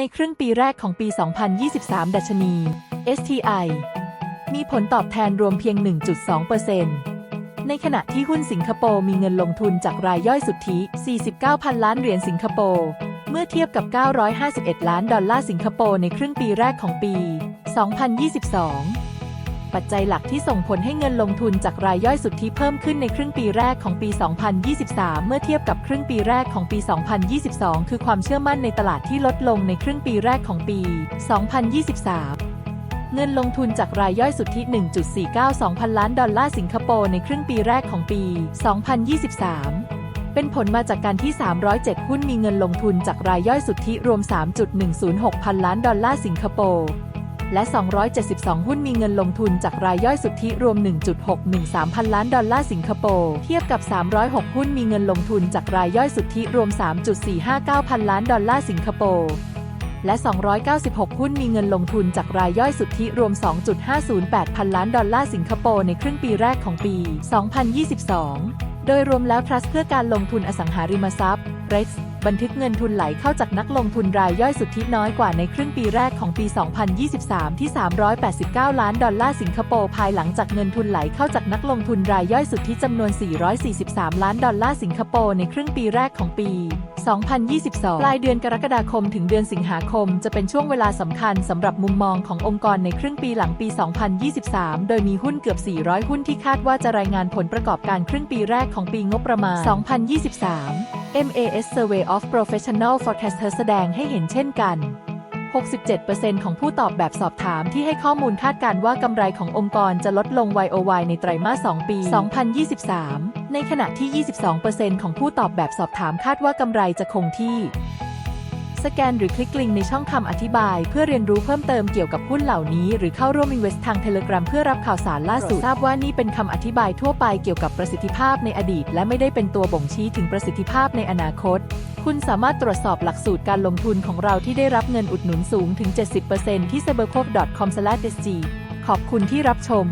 ในครึ่งปีแรกของปี 2023 ดัชนี STI มีผลตอบแทนรวมเพียง 1.2%ในขณะที่หุ้นสิงคโปร์มีเงินลงทุนจากรายย่อยสุทธิ 49,000 ล้านเหรียญสิงคโปร์ เมื่อเทียบกับ 951 ล้านดอลลาร์สิงคโปร์ในครึ่งปีแรกของปี 2022 ปัจจัยหลักที่ส่งผลให้เงินลงทุนจากรายย่อยสุทธิเพิ่มขึ้นในครึ่งปีแรกของปี 2023 เมื่อเทียบกับครึ่งปีแรกของปี 2022 คือความเชื่อมั่นในตลาดที่ลดลงในครึ่งปีแรกของปี 2023เงินลงทุนจากรายย่อยสุทธิ 1.492 พันล้านดอลลาร์สิงคโปร์ในครึ่งปีแรกของปี 2023 เป็นผลมาจากการที่ 307 หุ้นมีเงินลงทุนจากรายย่อยสุทธิรวม 3.106 พันล้านดอลลาร์สิงคโปร์ และ 272 หุ้นมีเงินลงทุนจากรายย่อยสุทธิรวม 1.613 พันล้านดอลลาร์สิงคโปร์ เทียบกับ 306 หุ้นมีเงินลงทุนจากรายย่อยสุทธิรวม 3.459 พันล้านดอลลาร์สิงคโปร์และ 296 หุ้นมีเงินลงทุนจากรายย่อยสุทธิรวม 2.508 พันล้านดอลลาร์สิงคโปร์ในครึ่งปีแรกของปี 2022 โดยรวมแล้วทรัสเพื่อการลงทุนอสังหาริมทรัพย์ REITs บันทึกเงินทุนไหลเข้าจากนักลงทุนรายย่อยสุทธิน้อยกว่าในครึ่งปีแรกของปี 2023 ที่ 389 ล้านดอลลาร์สิงคโปร์ภายหลังจากเงินทุนไหลเข้าจากนักลงทุนรายย่อยสุทธิจำนวน 443 ล้านดอลลาร์สิงคโปร์ในครึ่งปีแรกของปี 2022 ปลายเดือนกรกฎาคมถึงเดือนสิงหาคม จะเป็นช่วงเวลาสำคัญสำหรับมุมมองขององค์กรในครึ่งปีหลังปี 2023 โดยมีหุ้นเกือบ 400 หุ้นที่คาดว่าจะรายงานผลประกอบการครึ่งปีแรกของปีงบประมาณ 2023 MAS Survey of Professional Forecasters แสดงให้เห็นเช่นกัน 67%ของผู้ตอบแบบสอบถามที่ให้ข้อมูลคาดการณ์ว่ากำไรขององค์กรจะลดลง YOY ในไตรมาส 2 ปี 2023 ในขณะที่ 22%ของผู้ตอบแบบสอบถามคาดว่ากำไรจะคงที่ สแกนหรือคลิกลิงก์ในช่องคำอธิบาย เพื่อเรียนรู้เพิ่มเติมเกี่ยวกับหุ้นเหล่านี้ หรือเข้าร่วม Invest ทาง Telegram เพื่อรับข่าวสารล่าสุดทราบว่านี่เป็นคำอธิบายทั่วไปเกี่ยวกับประสิทธิภาพในอดีต และไม่ได้เป็นตัวบ่งชี้ถึงประสิทธิภาพในอนาคต คุณสามารถตรวจสอบหลักสูตรการลงทุนของเราที่ได้รับเงินอุดหนุนสูงถึง 70%ที่ cybercoop.com/sg ขอบคุณที่รับชม